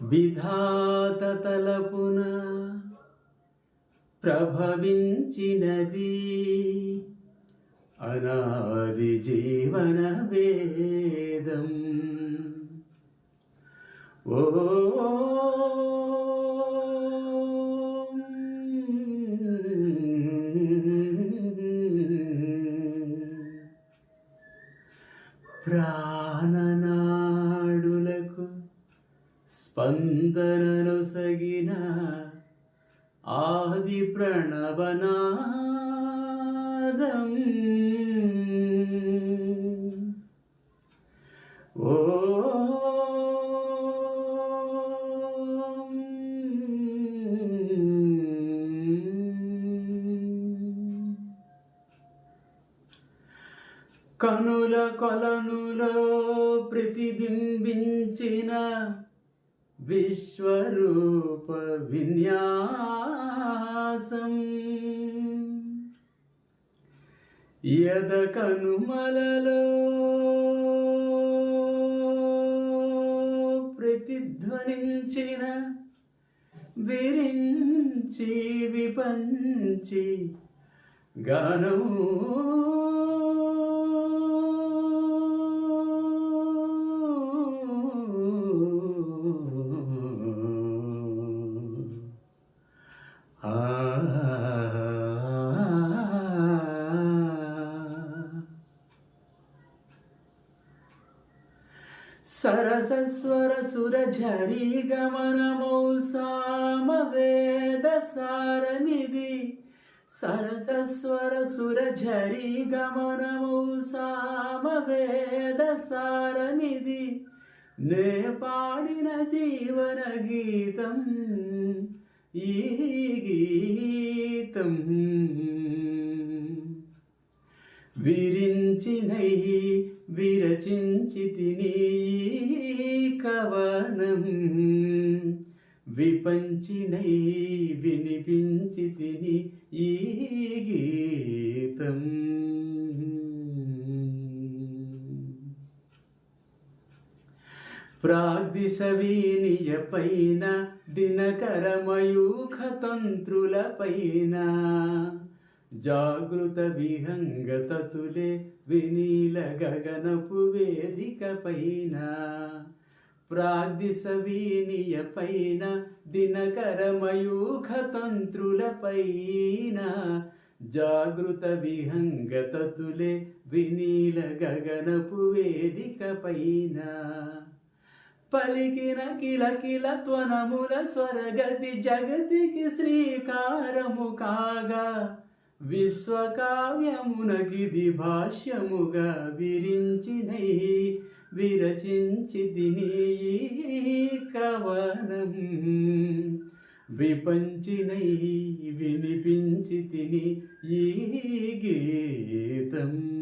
విధాత తలపున ప్రభవించినది అనాది జీవన వేదం. ఓ ప్రాణనా స్పందనను సగిన ఆది ప్రణవనాదం ఓ కనుల కొలనులో ప్రతిబింబించిన విశ్వరూప విన్యాసం. యద కనుమలలో ప్రతిధ్వనించిన విరించి విపంచి గానం సరసస్వర సుర ఝరి గమనమౌ సామవేద సారమిది సరసస్వర సుర ఝరి గమనమౌ సామవేద సారనిధి నే పాడిన జీవన గీతం ఈ గీతం విరించినై విరచించి తిని కవనం విపంచినై వినిపించి తిని ఈ గీతం. ప్రాగ్దిశవీనియ పైన దినకరమయూఖ పైన జాగృత విహంగతతులే వినీల గగనపు వేదిక పైన ప్రాగ్దిశవీనియ పైన దినకరమయూఖ పైన జాగృత విహంగతతులే వినీల గగనపు వేదిక పైన పలికిన కిల కిల త్వనముల స్వరగతి జగతికి శ్రీకారము కాగా. విశ్వకావ్యమునకిది భాష్యముగా విరించినై విరచించిది కవనం. విపంచినై వినిపించితిని ఈ గీతం.